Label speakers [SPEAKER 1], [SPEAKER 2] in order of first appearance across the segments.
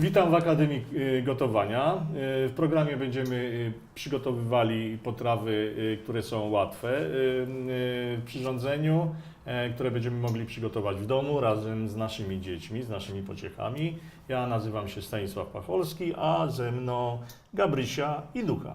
[SPEAKER 1] Witam w Akademii y, Gotowania. Y, W programie będziemy y, przygotowywali potrawy, które są łatwe w przyrządzeniu, e, które będziemy mogli przygotować w domu razem z naszymi dziećmi, z naszymi pociechami. Ja nazywam się Stanisław Pacholski, a ze mną Gabrysia i Luka.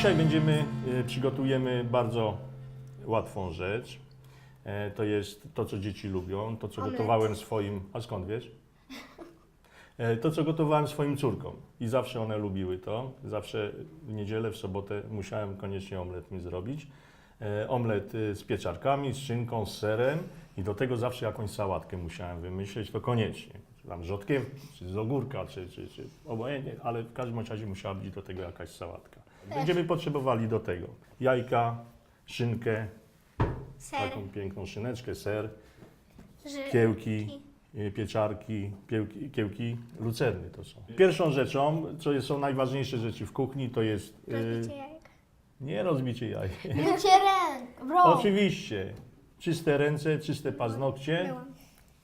[SPEAKER 1] Dzisiaj będziemy, y, przygotujemy bardzo łatwą rzecz. E, To jest to, co dzieci lubią, to, co
[SPEAKER 2] Omlet.
[SPEAKER 1] gotowałem swoim... A skąd wiesz? E, To, co gotowałem swoim córkom. I zawsze one lubiły to. Zawsze w niedzielę, w sobotę musiałem koniecznie omlet mi zrobić. E, Omlet z pieczarkami, z szynką, z serem i do tego zawsze jakąś sałatkę musiałem wymyśleć, to koniecznie. Czy tam z rzodkiem, czy z ogórka, czy, czy, czy obojętnie, ale w każdym razie musiała być do tego jakaś sałatka. Będziemy potrzebowali do tego jajka, szynkę,
[SPEAKER 2] Ser,
[SPEAKER 1] taką piękną szyneczkę, ser,
[SPEAKER 2] ży-
[SPEAKER 1] kiełki, y, pieczarki, piełki, kiełki, lucerny to są. Pierwszą rzeczą, co jest- są najważniejsze rzeczy w kuchni, to jest y,
[SPEAKER 2] rozbicie jajek.
[SPEAKER 1] nie rozbicie jaj.
[SPEAKER 2] Mycie ręk, bro.
[SPEAKER 1] Oczywiście. Czyste ręce, czyste paznokcie
[SPEAKER 2] Byłam.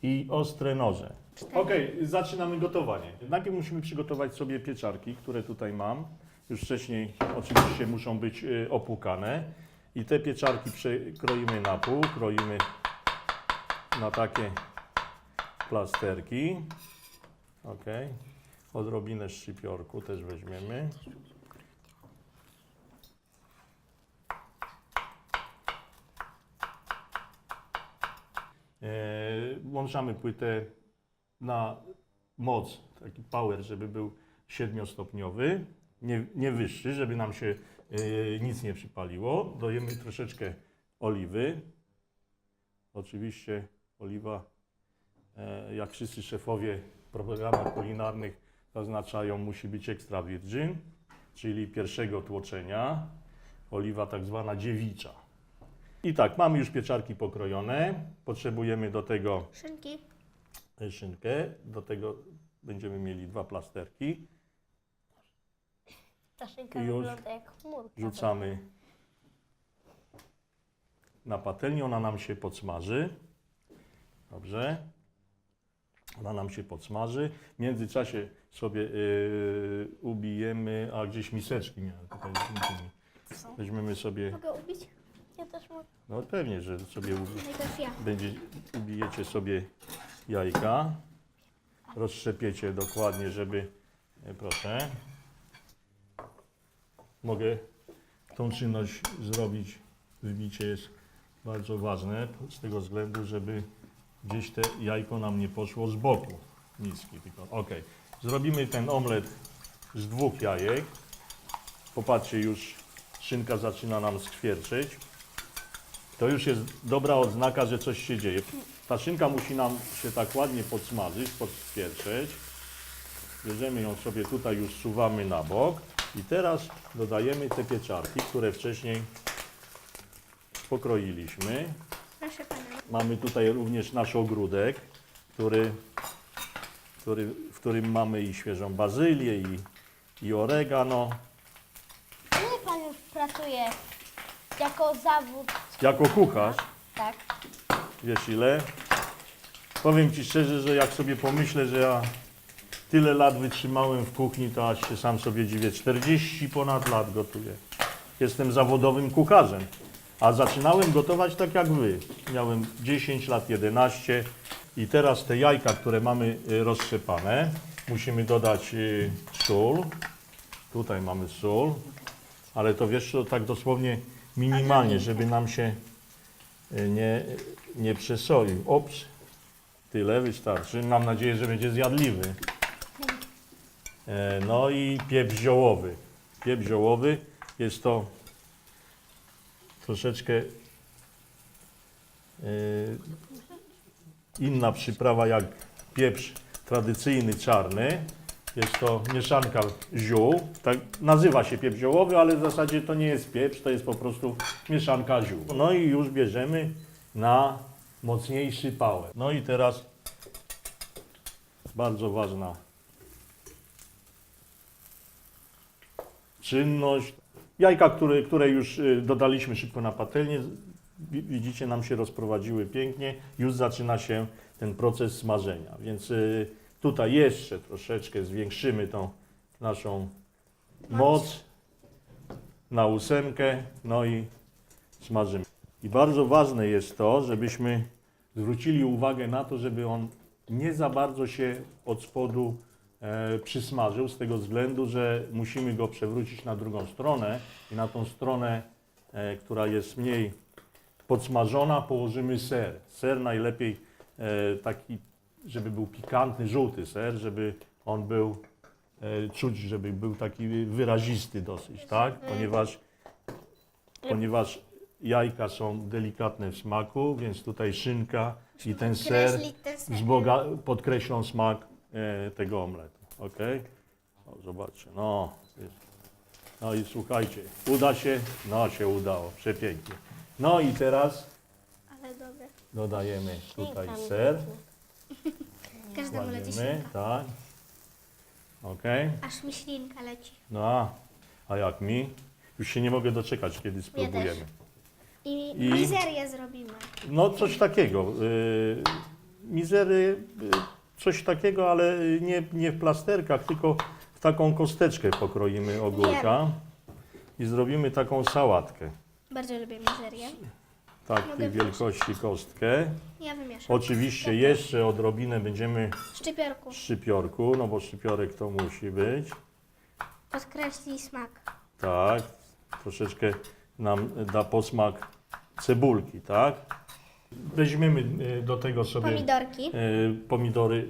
[SPEAKER 1] i ostre noże. Okej, zaczynamy gotowanie. Najpierw musimy przygotować sobie pieczarki, które tutaj mam. Już wcześniej oczywiście muszą być y, opłukane. I te pieczarki przekroimy na pół, kroimy na takie plasterki. Ok. Odrobinę szczypiorku też weźmiemy. E, włączamy płytę na moc, taki power, żeby był siedmiostopniowy, nie, nie wyższy, żeby nam się e, nic nie przypaliło. Dojemy troszeczkę oliwy. Oczywiście oliwa, e, jak wszyscy szefowie w programach kulinarnych zaznaczają, musi być extra virgin, czyli pierwszego tłoczenia. Oliwa tak zwana dziewicza. I tak, mamy już pieczarki pokrojone. Potrzebujemy do tego
[SPEAKER 2] Szynki.
[SPEAKER 1] szynkę. Do tego będziemy mieli dwa plasterki.
[SPEAKER 2] Ta szynka
[SPEAKER 1] Już
[SPEAKER 2] wygląda jak chmurka.
[SPEAKER 1] Rzucamy na patelnię. Ona nam się podsmaży. Dobrze. Ona nam się podsmaży. W międzyczasie sobie yy, ubijemy, a gdzieś miseczki miałem tutaj. z. Weźmiemy sobie,
[SPEAKER 2] Mogę ubić? Ja też mogę.
[SPEAKER 1] no pewnie, że sobie ubi-
[SPEAKER 2] Najpierw ja.
[SPEAKER 1] będzie, ubijecie sobie jajka, roztrzepiecie dokładnie, żeby, e, proszę, mogę tą czynność zrobić, wybicie jest bardzo ważne, z tego względu, żeby gdzieś te jajko nam nie poszło z boku, niski, tylko, ok. Zrobimy ten omlet z dwóch jajek, popatrzcie, już szynka zaczyna nam skwierczyć, to już jest dobra odznaka, że coś się dzieje. Ta szynka musi nam się tak ładnie podsmażyć, podspieprzyć. Bierzemy ją sobie tutaj, już suwamy na bok. I teraz dodajemy te pieczarki, które wcześniej pokroiliśmy.
[SPEAKER 2] Proszę pana.
[SPEAKER 1] Mamy tutaj również nasz ogródek, który, który, w którym mamy i świeżą bazylię, i, i oregano.
[SPEAKER 2] Ile pan już pracuje jako zawód?
[SPEAKER 1] Jako kucharz
[SPEAKER 2] Tak.
[SPEAKER 1] Wiesz ile? Powiem Ci szczerze, że jak sobie pomyślę, że ja tyle lat wytrzymałem w kuchni, to aż się sam sobie dziwię. 40 ponad lat gotuję. Jestem zawodowym kucharzem. A zaczynałem gotować tak jak Wy. Miałem 10 lat, 11 i teraz te jajka, które mamy y, roztrzepane, musimy dodać y, sól. Tutaj mamy sól, ale to wiesz co, tak dosłownie minimalnie, żeby nam się y, nie, nie przesolił. Ops, tyle wystarczy. Mam nadzieję, że będzie zjadliwy. E, No i pieprz ziołowy. Pieprz ziołowy jest to troszeczkę e, inna przyprawa jak pieprz tradycyjny czarny. Jest to mieszanka ziół. Tak, nazywa się pieprz ziołowy, ale w zasadzie to nie jest pieprz, to jest po prostu mieszanka ziół. No i już bierzemy na mocniejszy pałę. No i teraz bardzo ważna czynność. Jajka, które, które już y, dodaliśmy szybko na patelnię, wi- widzicie, nam się rozprowadziły pięknie. Już zaczyna się ten proces smażenia. Więc y, tutaj jeszcze troszeczkę zwiększymy tą naszą moc na ósemkę, no i smażymy. I bardzo ważne jest to, żebyśmy zwrócili uwagę na to, żeby on nie za bardzo się od spodu przysmażył, z tego względu, że musimy go przewrócić na drugą stronę i na tą stronę, e, która jest mniej podsmażona, położymy ser. Ser najlepiej e, taki, żeby był pikantny, żółty ser, żeby on był, e, czuć, żeby był taki wyrazisty dosyć, tak? Ponieważ, ponieważ jajka są delikatne w smaku, więc tutaj szynka i ten ser wzboga- podkreślą smak e, tego omletu. Ok? O, zobaczcie. No, no i słuchajcie, uda się? No się udało, przepięknie. No i teraz
[SPEAKER 2] Ale dobre.
[SPEAKER 1] dodajemy tutaj ser.
[SPEAKER 3] Każdemu leci
[SPEAKER 1] Kładziemy,
[SPEAKER 3] ślinka.
[SPEAKER 1] tak. Ok?
[SPEAKER 3] Aż mi ślinka leci.
[SPEAKER 1] No a, a jak mi? Już się nie mogę doczekać, kiedy spróbujemy.
[SPEAKER 3] I,
[SPEAKER 1] I-
[SPEAKER 3] mizerię zrobimy.
[SPEAKER 1] No coś takiego. Y, mizery, y, coś takiego, ale nie, nie w plasterkach, tylko w taką kosteczkę pokroimy ogórka i zrobimy taką sałatkę.
[SPEAKER 3] Bardzo lubię mizerię.
[SPEAKER 1] Tak,
[SPEAKER 3] Mogę
[SPEAKER 1] tej wielkości kostkę.
[SPEAKER 3] Ja wymieszam.
[SPEAKER 1] Oczywiście jeszcze odrobinę będziemy
[SPEAKER 3] Szczypiorku.
[SPEAKER 1] szczypiorku, no bo szczypiorek to musi być.
[SPEAKER 3] Podkreśli smak.
[SPEAKER 1] Tak, troszeczkę nam da posmak cebulki, tak? Weźmiemy y, do tego sobie
[SPEAKER 3] Pomidorki.
[SPEAKER 1] y, pomidory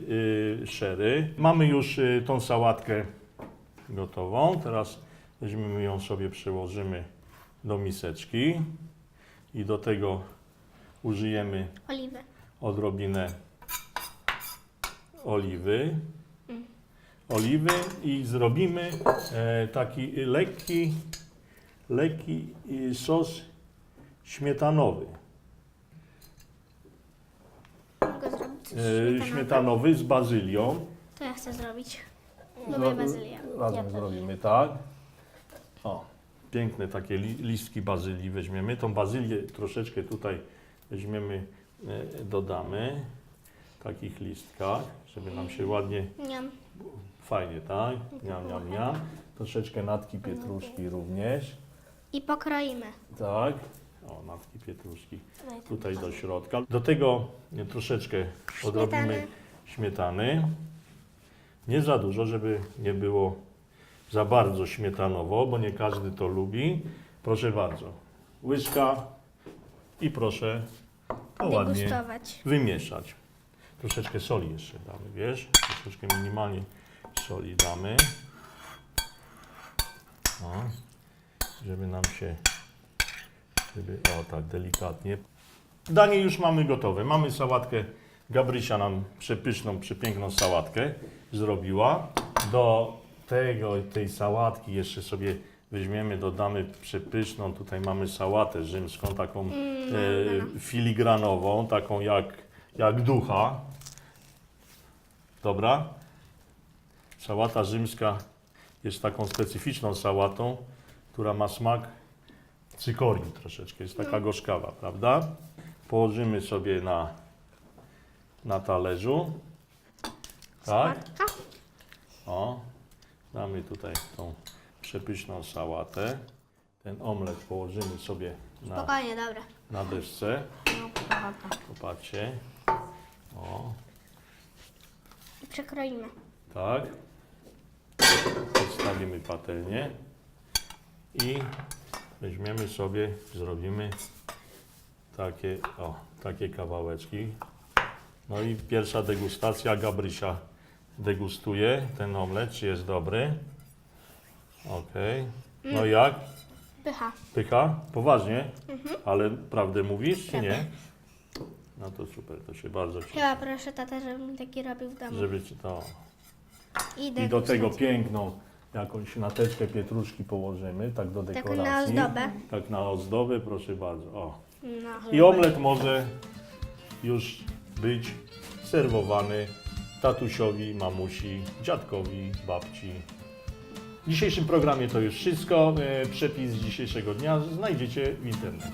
[SPEAKER 1] y, szery. Mamy już tą sałatkę gotową. Teraz weźmiemy ją sobie, przełożymy do miseczki i do tego użyjemy
[SPEAKER 3] Oliwy.
[SPEAKER 1] odrobinę oliwy. Oliwy i zrobimy e, taki lekki, lekki sos śmietanowy.
[SPEAKER 3] Śmietanowe?
[SPEAKER 1] śmietanowy z bazylią.
[SPEAKER 3] To ja chcę zrobić.
[SPEAKER 1] Zro-
[SPEAKER 3] Lubię bazylię.
[SPEAKER 1] Razem
[SPEAKER 2] Ja też.
[SPEAKER 1] zrobimy, tak? O, piękne takie li, listki bazylii weźmiemy. Tą bazylię troszeczkę tutaj weźmiemy, e, dodamy w takich listkach, żeby nam się ładnie,
[SPEAKER 3] Niam.
[SPEAKER 1] fajnie, tak? Niam, niam, niam. Troszeczkę natki pietruszki również,
[SPEAKER 3] I pokroimy.
[SPEAKER 1] tak? O, natki pietruszki tutaj do środka. Do tego troszeczkę odrobimy
[SPEAKER 3] Śmietany.
[SPEAKER 1] śmietany. Nie za dużo, żeby nie było za bardzo śmietanowo, bo nie każdy to lubi. Proszę bardzo. Łyżka i proszę to ładnie
[SPEAKER 3] Degustować.
[SPEAKER 1] wymieszać. Troszeczkę soli jeszcze damy, wiesz? Troszeczkę minimalnie soli damy. O, żeby nam się, żeby, o tak, delikatnie. Danie już mamy gotowe. Mamy sałatkę. Gabrysia nam przepyszną, przepiękną sałatkę zrobiła. Do tego, tej sałatki jeszcze sobie weźmiemy, dodamy przepyszną. Tutaj mamy sałatę rzymską, taką e, filigranową, taką jak, jak ducha. Dobra? Sałata rzymska jest taką specyficzną sałatą, która ma smak cykorii troszeczkę. Jest taka gorzkawa, prawda? Położymy sobie na, na talerzu. Tak? O, damy tutaj tą przepyszną sałatę. Ten omlet położymy sobie na,
[SPEAKER 3] Spokojnie, dobra.
[SPEAKER 1] na desce.
[SPEAKER 3] No, dobra.
[SPEAKER 1] Popatrzcie. O,
[SPEAKER 3] I przekroimy.
[SPEAKER 1] tak. Odstawimy patelnię i weźmiemy sobie, zrobimy takie, o, takie kawałeczki. No i pierwsza degustacja, Gabrysia degustuje ten omlet, czy jest dobry. Okej. No jak?
[SPEAKER 3] Pycha.
[SPEAKER 1] Pycha? Poważnie? Ale prawdę mówisz, czy nie? No to super, to się bardzo cieszę.
[SPEAKER 3] Chyba proszę tata, żeby mi taki robił w domu.
[SPEAKER 1] Żeby ci to...
[SPEAKER 3] I,
[SPEAKER 1] I do tego piękną jakąś nateczkę pietruszki położymy, tak do dekoracji.
[SPEAKER 3] na ozdobę.
[SPEAKER 1] Tak na ozdobę, proszę bardzo. O.
[SPEAKER 3] No,
[SPEAKER 1] I omlet może już być serwowany tatusiowi, mamusi, dziadkowi, babci. W dzisiejszym programie to już wszystko. E, Przepis dzisiejszego dnia znajdziecie w internecie.